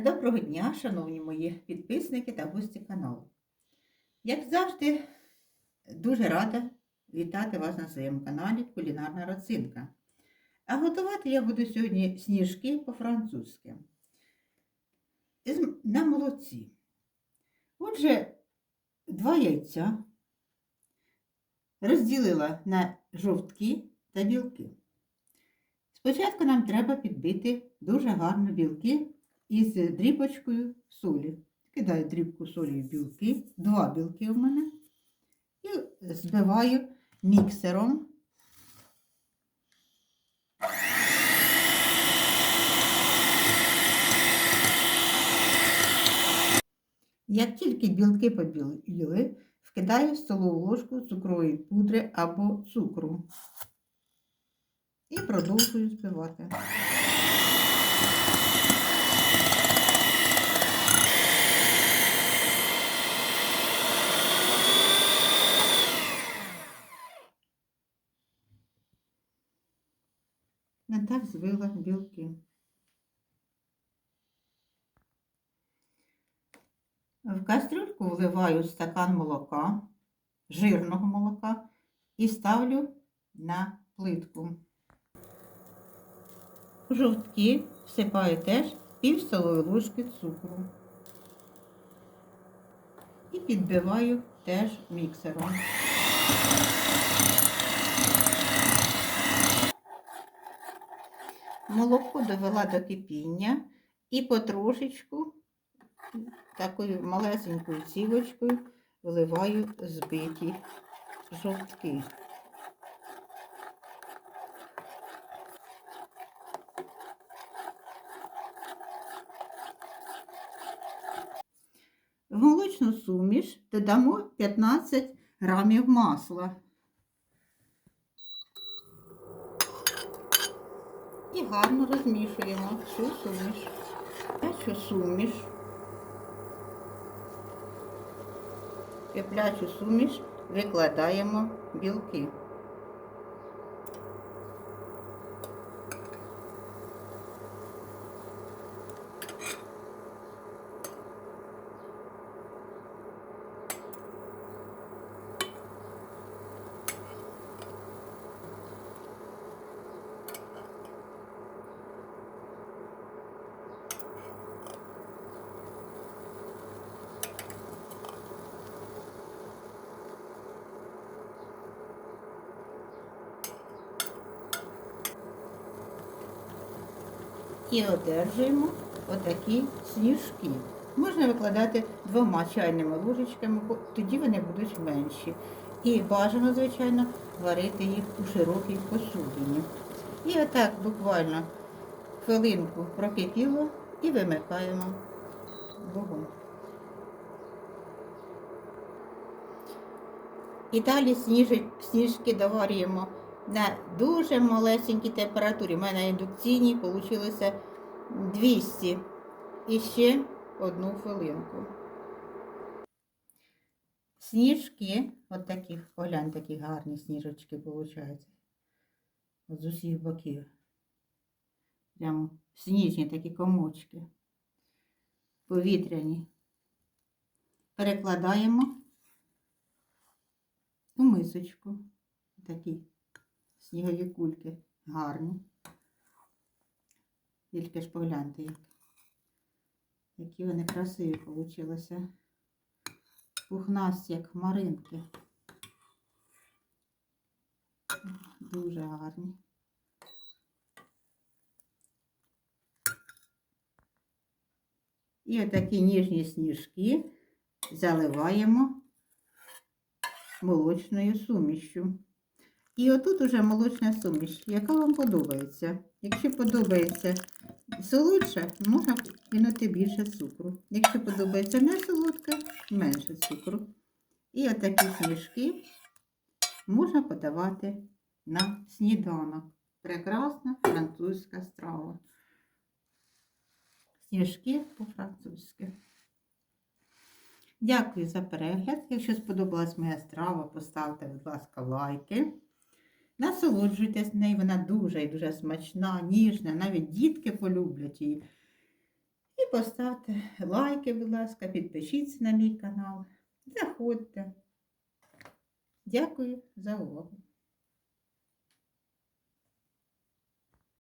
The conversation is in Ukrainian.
Доброго дня, шановні мої підписники та гості каналу. Як завжди, дуже рада вітати вас на своєму каналі Кулінарна Роцинка. А готувати я буду сьогодні сніжки по-французьки на молоці. Отже, два яйця розділила на жовтки та білки. Спочатку нам треба підбити дуже гарно білки із дрібочкою солі. Кидаю дрібку солі в білки, два білки у мене. І збиваю міксером. Як тільки білки побіліли, вкидаю столову ложку цукрової пудри або цукру. І продовжую збивати. Не так звила білки. В кастрюльку вливаю стакан молока, жирного молока і ставлю на плитку. У жовтки всипаю теж пів столової ложки цукру. І підбиваю теж міксером. Молоко довела до кипіння і потрошечку такою малесенькою цівочкою вливаю збиті жовтки. В молочну суміш додамо 15 грамів масла. І гарно розмішуємо цю суміш. Плячу суміш. Киплячу суміш викладаємо білки. І одержуємо отакі сніжки. Можна викладати двома чайними ложечками, тоді вони будуть менші. І бажано, звичайно, варити їх у широкій посудині. І отак буквально хвилинку прокипіло і вимикаємо вогонь. І далі сніжки доварюємо на дуже малесенькій температурі. У мене індукційній вийшло 200. І ще одну хвилинку. Сніжки, от такі, поглянь, такі гарні сніжечки виходять. От з усіх боків. Прямо сніжні такі комочки. Повітряні. Перекладаємо у мисочку. Такі снігові кульки гарні. Тільки ж погляньте, як, які вони красиві получилися. Пухнасті, як хмаринки. Дуже гарні. І отакі ніжні сніжки заливаємо молочною сумішю. І отут уже молочна суміш, яка вам подобається. Якщо подобається солодша, можна кинути більше цукру. Якщо подобається не солодка, менше цукру. І отакі сніжки можна подавати на сніданок. Прекрасна французька страва. Сніжки по-французьки. Дякую за перегляд. Якщо сподобалась моя страва, поставте, будь ласка, лайки. Насолоджуйтесь нею, вона дуже і дуже смачна, ніжна, навіть дітки полюблять її. І поставте лайки, будь ласка, підпишіться на мій канал. Заходьте. Дякую за увагу.